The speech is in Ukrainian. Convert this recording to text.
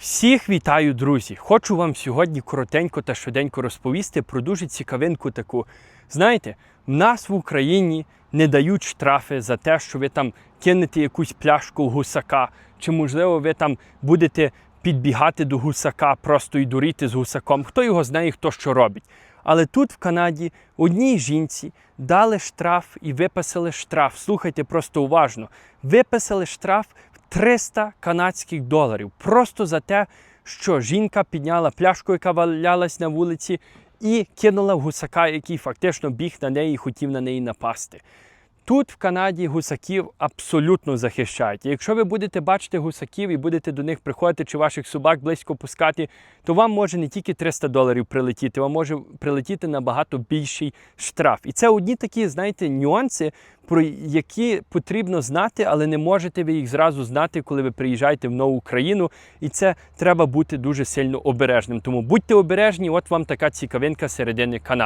Всіх вітаю, друзі! Хочу вам сьогодні коротенько та швиденько розповісти про дуже цікавинку таку. Знаєте, в нас в Україні не дають штрафи за те, що ви там кинете якусь пляшку гусака, чи, можливо, ви там будете підбігати до гусака, просто і дуріти з гусаком. Хто його знає, хто що робить. Але тут в Канаді одній жінці дали штраф і виписали штраф. Слухайте просто уважно. Виписали штраф 300 канадських доларів. Просто за те, що жінка підняла пляшку, яка валялась на вулиці, і кинула гусака, який фактично біг на неї і хотів на неї напасти. Тут в Канаді гусаків абсолютно захищають. Якщо ви будете бачити гусаків і будете до них приходити чи ваших собак близько пускати, то вам може не тільки 300 доларів прилетіти, вам може прилетіти набагато більший штраф. І це одні такі, знаєте, нюанси, про які потрібно знати, але не можете ви їх зразу знати, коли ви приїжджаєте в нову країну. І це треба бути дуже сильно обережним. Тому будьте обережні, от вам така цікавинка середини Канади.